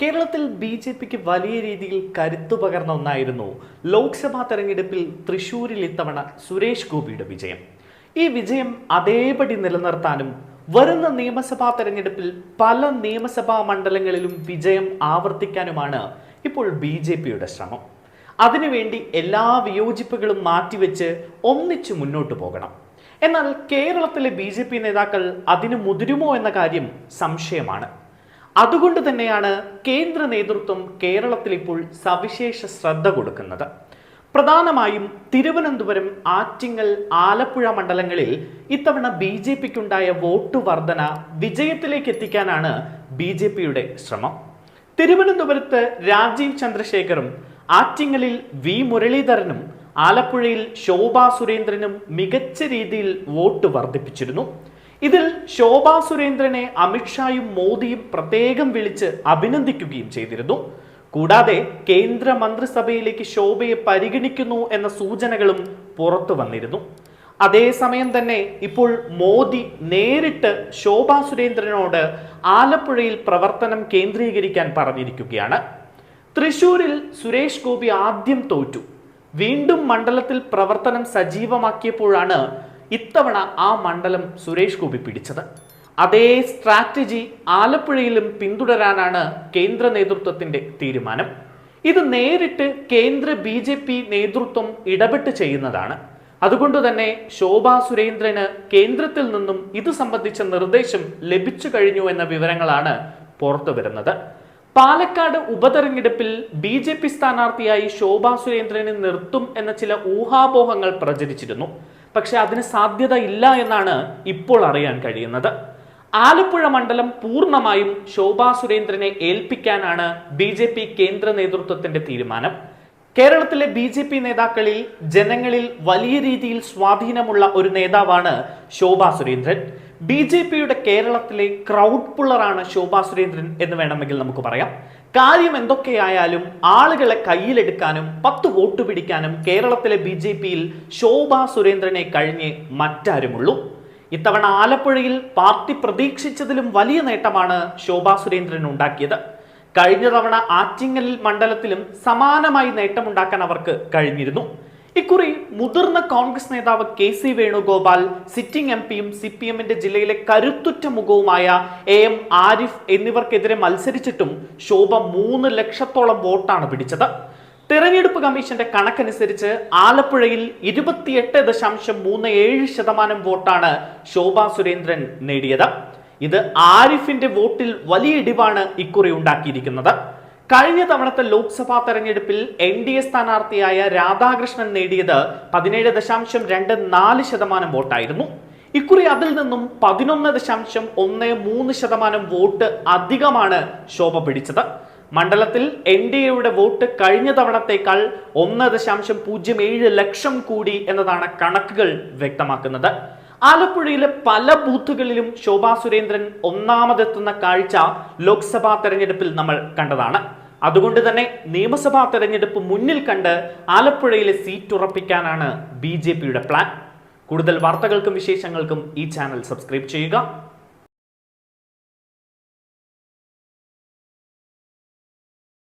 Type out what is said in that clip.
കേരളത്തിൽ B J പിക്ക് വലിയ രീതിയിൽ കരുത്തു പകർന്ന ഒന്നായിരുന്നു ലോക്സഭാ തെരഞ്ഞെടുപ്പിൽ തൃശൂരിൽ ഇത്തവണ സുരേഷ് ഗോപിയുടെ വിജയം. ഈ വിജയം അതേപടി നിലനിർത്താനും വരുന്ന നിയമസഭാ തെരഞ്ഞെടുപ്പിൽ പല നിയമസഭാ മണ്ഡലങ്ങളിലും വിജയം ആവർത്തിക്കാനുമാണ് ഇപ്പോൾ ബി ജെ പിയുടെ ശ്രമം. അതിനുവേണ്ടി എല്ലാ വിയോജിപ്പുകളും മാറ്റിവെച്ച് ഒന്നിച്ചു മുന്നോട്ട് പോകണം. എന്നാൽ കേരളത്തിലെ ബി നേതാക്കൾ അതിന് മുതിരുമോ എന്ന കാര്യം സംശയമാണ്. അതുകൊണ്ട് തന്നെയാണ് കേന്ദ്ര നേതൃത്വം കേരളത്തിൽ ഇപ്പോൾ സവിശേഷ ശ്രദ്ധ കൊടുക്കുന്നത്. പ്രധാനമായും തിരുവനന്തപുരം ആറ്റിങ്ങൽ ആലപ്പുഴ മണ്ഡലങ്ങളിൽ ഇത്തവണ ബി ജെ പിക്കുണ്ടായ വോട്ട് വർധന വിജയത്തിലേക്ക് എത്തിക്കാനാണ് ബി ജെ പിയുടെ ശ്രമം. തിരുവനന്തപുരത്ത് രാജീവ് ചന്ദ്രശേഖറും ആറ്റിങ്ങലിൽ വി മുരളീധരനും ആലപ്പുഴയിൽ ശോഭാ സുരേന്ദ്രനും മികച്ച രീതിയിൽ വോട്ട് വർദ്ധിപ്പിച്ചിരുന്നു ഇതിൽ ശോഭാ സുരേന്ദ്രനെ അമിത്ഷായും മോദിയും പ്രത്യേകം വിളിച്ച് അഭിനന്ദിക്കുകയും ചെയ്തിരുന്നു. കൂടാതെ കേന്ദ്ര മന്ത്രിസഭയിലേക്ക് ശോഭയെ പരിഗണിക്കുന്നു എന്ന സൂചനകളും പുറത്തു വന്നിരുന്നു. അതേസമയം തന്നെ ഇപ്പോൾ മോദി നേരിട്ട് ശോഭാ സുരേന്ദ്രനോട് ആലപ്പുഴയിൽ പ്രവർത്തനം കേന്ദ്രീകരിക്കാൻ പറഞ്ഞിരിക്കുകയാണ്. തൃശൂരിൽ സുരേഷ് ഗോപി ആദ്യം തോറ്റു. വീണ്ടും മണ്ഡലത്തിൽ പ്രവർത്തനം സജീവമാക്കിയപ്പോഴാണ് ഇത്തവണ ആ മണ്ഡലം സുരേഷ് ഗോപി പിടിച്ചത്. അതേ സ്ട്രാറ്റജി ആലപ്പുഴയിലും പിന്തുടരാനാണ് കേന്ദ്ര നേതൃത്വത്തിന്റെ തീരുമാനം. ഇത് നേരിട്ട് കേന്ദ്ര ബി ജെ പി നേതൃത്വം ഇടപെട്ട് ചെയ്യുന്നതാണ്. അതുകൊണ്ട് തന്നെ ശോഭാ സുരേന്ദ്രന് കേന്ദ്രത്തിൽ നിന്നും ഇത് സംബന്ധിച്ച നിർദ്ദേശം ലഭിച്ചു കഴിഞ്ഞു എന്ന വിവരങ്ങളാണ് പുറത്തു വരുന്നത്. പാലക്കാട് ഉപതെരഞ്ഞെടുപ്പിൽ ബി ജെ പി സ്ഥാനാർത്ഥിയായി ശോഭാ സുരേന്ദ്രനെ നിർത്തും എന്ന ചില ഊഹാപോഹങ്ങൾ പ്രചരിച്ചിരുന്നു. പക്ഷെ അതിന് സാധ്യത ഇല്ല എന്നാണ് ഇപ്പോൾ അറിയാൻ കഴിയുന്നത്. ആലപ്പുഴ മണ്ഡലം പൂർണമായും ശോഭാ സുരേന്ദ്രനെ ഏൽപ്പിക്കാനാണ് ബി ജെ പി കേന്ദ്ര നേതൃത്വത്തിന്റെ തീരുമാനം. കേരളത്തിലെ ബി ജെ പി നേതാക്കളിൽ ജനങ്ങളിൽ വലിയ രീതിയിൽ സ്വാധീനമുള്ള ഒരു നേതാവാണ് ശോഭാ സുരേന്ദ്രൻ. ബി ജെ പിയുടെ കേരളത്തിലെ ക്രൗഡ് പുള്ളറാണ് ശോഭാ സുരേന്ദ്രൻ എന്ന് വേണമെങ്കിൽ നമുക്ക് പറയാം. കാര്യം എന്തൊക്കെയായാലും ആളുകളെ കയ്യിലെടുക്കാനും പത്ത് വോട്ട് പിടിക്കാനും കേരളത്തിലെ ബി ജെ പിയിൽ ശോഭാ സുരേന്ദ്രനെ കഴിഞ്ഞ് മറ്റാരുമുള്ളൂ. ഇത്തവണ ആലപ്പുഴയിൽ പാർട്ടി പ്രതീക്ഷിച്ചതിലും വലിയ നേട്ടമാണ് ശോഭാ സുരേന്ദ്രൻ ഉണ്ടാക്കിയത്. കഴിഞ്ഞ തവണ ആറ്റിങ്ങൽ മണ്ഡലത്തിലും സമാനമായി നേട്ടമുണ്ടാക്കാൻ അവർക്ക് കഴിഞ്ഞിരുന്നു. ഇക്കുറി മുതിർന്ന കോൺഗ്രസ് നേതാവ് K C Venugopal sitting M പിയും സി പി എമ്മിന്റെ ജില്ലയിലെ കരുത്തുറ്റ മുഖവുമായ എ എം ആരിഫ് എന്നിവർക്കെതിരെ മത്സരിച്ചിട്ടും ശോഭ മൂന്ന് ലക്ഷത്തോളം വോട്ടാണ് പിടിച്ചത്. തെരഞ്ഞെടുപ്പ് കമ്മീഷന്റെ കണക്കനുസരിച്ച് ആലപ്പുഴയിൽ ഇരുപത്തിയെട്ട് ദശാംശം മൂന്ന് ഏഴ് ശതമാനം വോട്ടാണ് ശോഭ സുരേന്ദ്രൻ നേടിയത്. ഇത് ആരിഫിന്റെ വോട്ടിൽ വലിയ ഇടിവാണ് ഇക്കുറി ഉണ്ടാക്കിയിരിക്കുന്നത്. കഴിഞ്ഞ തവണത്തെ ലോക്സഭാ തെരഞ്ഞെടുപ്പിൽ എൻ ഡി എ സ്ഥാനാർത്ഥിയായ രാധാകൃഷ്ണൻ നേടിയത് പതിനേഴ് ദശാംശം രണ്ട് നാല് ശതമാനം വോട്ടായിരുന്നു. ഇക്കുറി അതിൽ നിന്നും പതിനൊന്ന് ദശാംശം ഒന്ന് മൂന്ന് ശതമാനം വോട്ട് അധികമാണ് ശോഭ പിടിച്ചത്. മണ്ഡലത്തിൽ എൻ ഡി എയുടെ വോട്ട് കഴിഞ്ഞ തവണത്തേക്കാൾ ഒന്ന് ദശാംശം പൂജ്യം ഏഴ് ലക്ഷം കൂടി എന്നതാണ് കണക്കുകൾ വ്യക്തമാക്കുന്നത്. ആലപ്പുഴയിലെ പല ബൂത്തുകളിലും ശോഭാ സുരേന്ദ്രൻ ഒന്നാമതെത്തുന്ന കാഴ്ച ലോക്സഭാ തെരഞ്ഞെടുപ്പിൽ നമ്മൾ കണ്ടതാണ്. അതുകൊണ്ട് തന്നെ നിയമസഭാ തെരഞ്ഞെടുപ്പ് മുന്നിൽ കണ്ട് ആലപ്പുഴയിലെ സീറ്റ് ഉറപ്പിക്കാനാണ് ബി പ്ലാൻ. കൂടുതൽ വാർത്തകൾക്കും വിശേഷങ്ങൾക്കും ഈ ചാനൽ സബ്സ്ക്രൈബ് ചെയ്യുക.